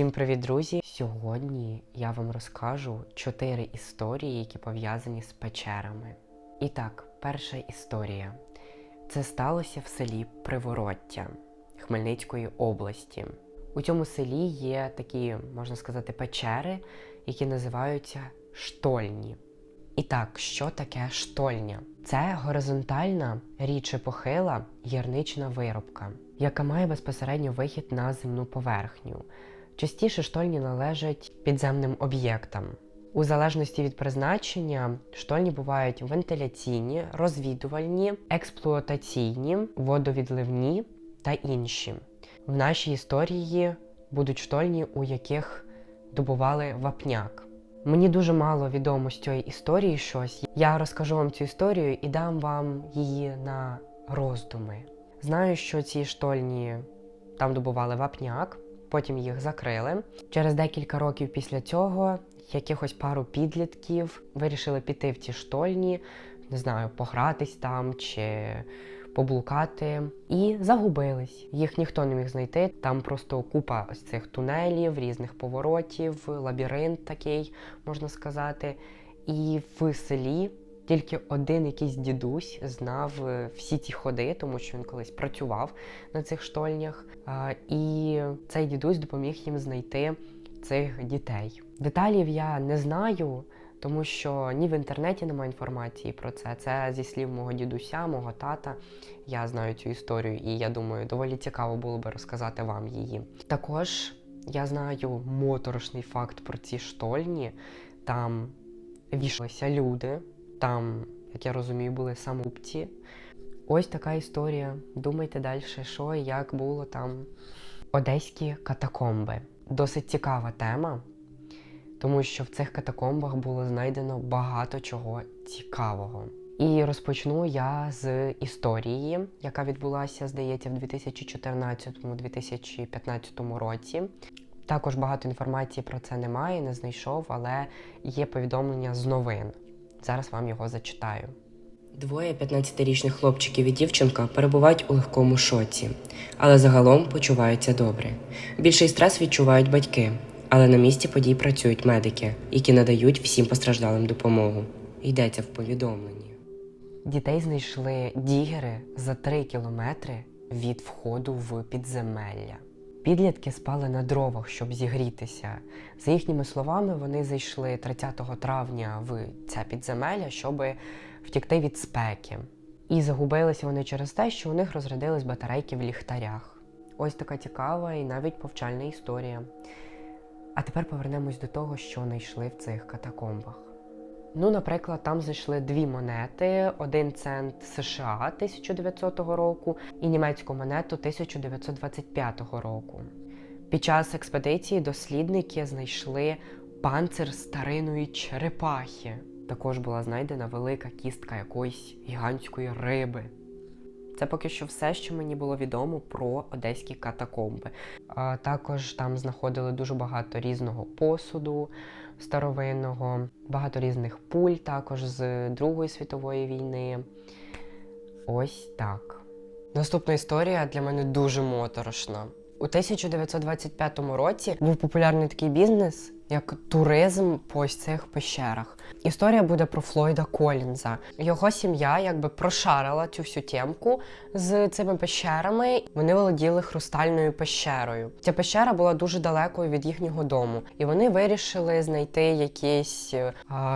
Всім привіт, друзі! Сьогодні я вам розкажу чотири історії, які пов'язані з печерами. І так, перша історія. Це сталося в селі Привороття Хмельницької області. У цьому селі є такі, можна сказати, печери, які називаються штольні. І так, що таке штольня? Це горизонтальна рідше похила гірнична виробка, яка має безпосередньо вихід на земну поверхню. Частіше штольні належать підземним об'єктам. У залежності від призначення, штольні бувають вентиляційні, розвідувальні, експлуатаційні, водовідливні та інші. В нашій історії будуть штольні, у яких добували вапняк. Мені дуже мало відомо з цієї історії щось. Я розкажу вам цю історію і дам вам її на роздуми. Знаю, що ці штольні там добували вапняк, потім їх закрили. Через декілька років після цього якихось пару підлітків вирішили піти в ці штольні, не знаю, погратись там чи поблукати, і загубились. Їх ніхто не міг знайти. Там просто купа ось цих тунелів, різних поворотів, лабіринт такий, можна сказати. І в селі тільки один якийсь дідусь знав е, всі ці ходи, тому що він колись працював на цих штольнях. І цей дідусь допоміг їм знайти цих дітей. Деталів я не знаю, тому що ні в інтернеті немає інформації про це. Це зі слів мого дідуся, мого тата. Я знаю цю історію, і я думаю, доволі цікаво було би розказати вам її. Також я знаю моторошний факт про ці штольні. Там вішалися люди, там, як я розумію, були самопці. Ось така історія. Думайте далі, що і як було там. Одеські катакомби. Досить цікава тема, тому що в цих катакомбах було знайдено багато чого цікавого. І розпочну я з історії, яка відбулася, здається, в 2014-2015 році. Також багато інформації про це немає, не знайшов, але є повідомлення з новин. Зараз вам його зачитаю. Двоє 15-річних хлопчиків і дівчинка перебувають у легкому шоці, але загалом почуваються добре. Більший стрес відчувають батьки, але на місці подій працюють медики, які надають всім постраждалим допомогу. Йдеться в повідомленні. Дітей знайшли дігери за 3 кілометри від входу в підземелля. Підлітки спали на дровах, щоб зігрітися. За їхніми словами, вони зайшли 30 травня в це підземелля, щоб втікти від спеки. І загубилися вони через те, що у них розрядились батарейки в ліхтарях. Ось така цікава і навіть повчальна історія. А тепер повернемось до того, що знайшли в цих катакомбах. Ну, наприклад, там знайшли дві монети: один цент США 1900 року і німецьку монету 1925 року. Під час експедиції дослідники знайшли панцир стариної черепахи. Також була знайдена велика кістка якоїсь гігантської риби. Це поки що все, що мені було відомо про одеські катакомби. А також там знаходили дуже багато різного посуду старовинного, багато різних пуль, також з Другої світової війни. Ось так. Наступна історія для мене дуже моторошна. У 1925 році був популярний такий бізнес, як туризм по ось цих пещерах. Історія буде про Флойда Колінза. Його сім'я якби прошарила цю всю темку з цими пещерами. Вони володіли хрустальною пещерою. Ця пещера була дуже далекою від їхнього дому, і вони вирішили знайти якийсь е,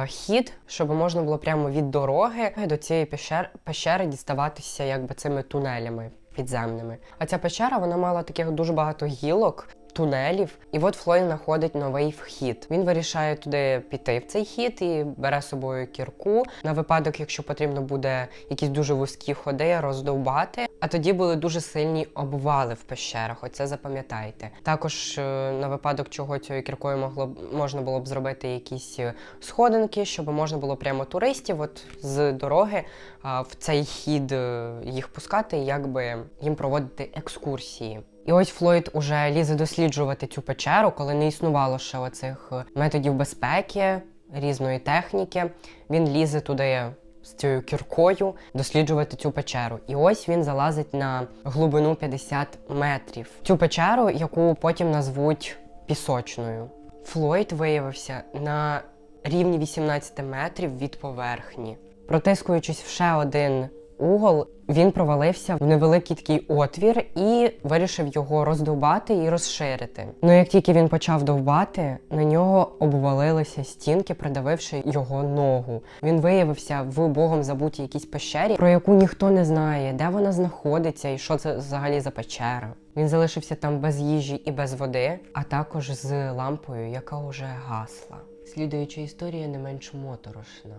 хід, щоб можна було прямо від дороги до цієї пещер, пещери діставатися якби цими тунелями підземними. А ця печера вона мала таких дуже багато гілок. Тунелів, і от Флойд знаходить новий вхід. Він вирішає туди піти в цей хід і бере з собою кірку на випадок, якщо потрібно буде якісь дуже вузькі ходи, роздовбати. А тоді були дуже сильні обвали в пещерах. Оце запам'ятайте. Також е, на випадок чого цією кіркою могло можна було б зробити якісь е, сходинки, щоб можна було прямо туристів, от з дороги в цей хід е, їх пускати, якби їм проводити екскурсії. І ось Флойд уже лізе досліджувати цю печеру, коли не існувало ще оцих е, методів безпеки, різної техніки. Він лізе туди з цією кіркою досліджувати цю печеру. І ось він залазить на глибину 50 метрів. Цю печеру, яку потім назвуть пісочною. Флойд виявився на рівні 18 метрів від поверхні. Протискуючись в ще один угол, він провалився в невеликий такий отвір і вирішив його роздовбати і розширити. Ну як тільки він почав довбати, на нього обвалилися стінки, придавивши його ногу. Він виявився в богом забутій якійсь пещері, про яку ніхто не знає, де вона знаходиться і що це взагалі за печера. Він залишився там без їжі і без води, а також з лампою, яка уже гасла. Слідуюча історія не менш моторошна.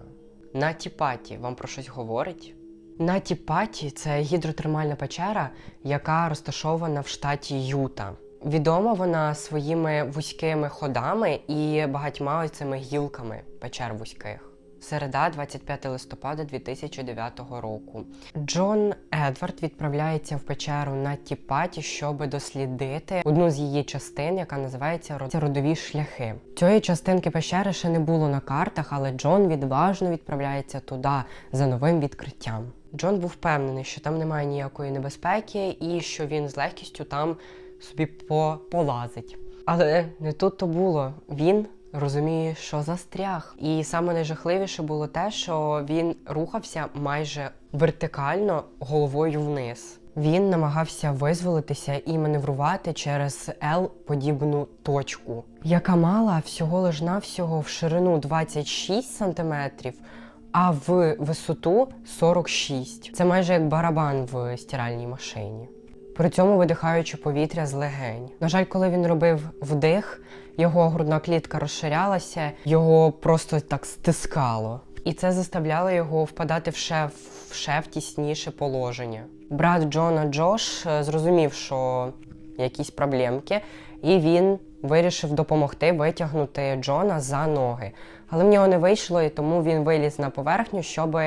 Наті-паті вам про щось говорить? Наті-паті це гідротермальна печера, яка розташована в штаті Юта. Відома вона своїми вузькими ходами і багатьма цими гілками печер вузьких. Середа, 25 листопада 2009 року. Джон Едвард відправляється в печеру на Тіпаті, щоб дослідити одну з її частин, яка називається «Род- родові шляхи. Цієї частинки печери ще не було на картах, але Джон відважно відправляється туди за новим відкриттям. Джон був впевнений, що там немає ніякої небезпеки і що він з легкістю там собі по- полазить. Але не тут то було. Він розуміє, що застряг. І саме найжахливіше було те, що він рухався майже вертикально головою вниз. Він намагався визволитися і маневрувати через L-подібну точку, яка мала всього лиш навсього в ширину 26 сантиметрів, а в висоту 46. Це майже як барабан в стиральній машині. При цьому видихаючи повітря з легень. На жаль, коли він робив вдих, його грудна клітка розширялася, його просто так стискало. І це заставляло його впадати в ще, в ще в тісніше положення. Брат Джона Джош е, зрозумів, що якісь проблемки, і він вирішив допомогти витягнути Джона за ноги. Але в нього не вийшло, і тому він виліз на поверхню, щоб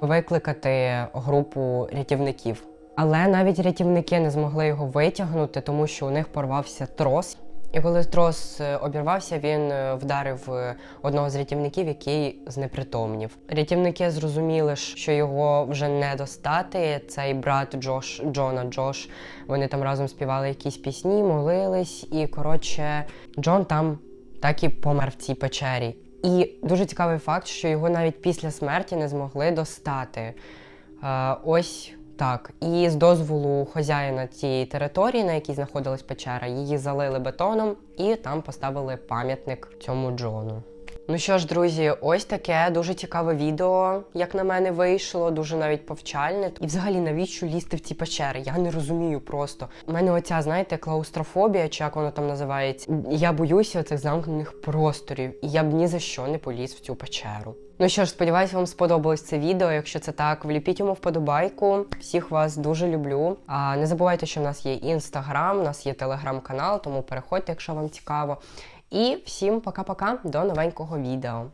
викликати групу рятівників. Але навіть рятівники не змогли його витягнути, тому що у них порвався трос. І коли трос е, обірвався, він е, вдарив е, одного з рятівників, який знепритомнів. Рятівники зрозуміли, що його вже не достати. Цей брат Джош Джона Джош. Вони там разом співали якісь пісні, молились, і коротше, Джон там так і помер в цій печері. І дуже цікавий факт, що його навіть після смерті не змогли достати. Ось так. І з дозволу хазяїна цієї території, на якій знаходилась печера, її залили бетоном і там поставили пам'ятник цьому Джону. Ну що ж, друзі, ось таке дуже цікаве відео, як на мене, вийшло, дуже навіть повчальне. І взагалі, навіщо лізти в ці печери? Я не розумію просто. У мене оця, знаєте, клаустрофобія, чи як воно там називається. Я боюся цих замкнених просторів, і я б ні за що не поліз в цю печеру. Ну що ж, сподіваюся, вам сподобалось це відео. Якщо це так, вліпіть йому вподобайку. Всіх вас дуже люблю. А не забувайте, що в нас є інстаграм, у нас є телеграм-канал, тому переходьте, якщо вам цікаво. І всім пока-пока, до новенького відео.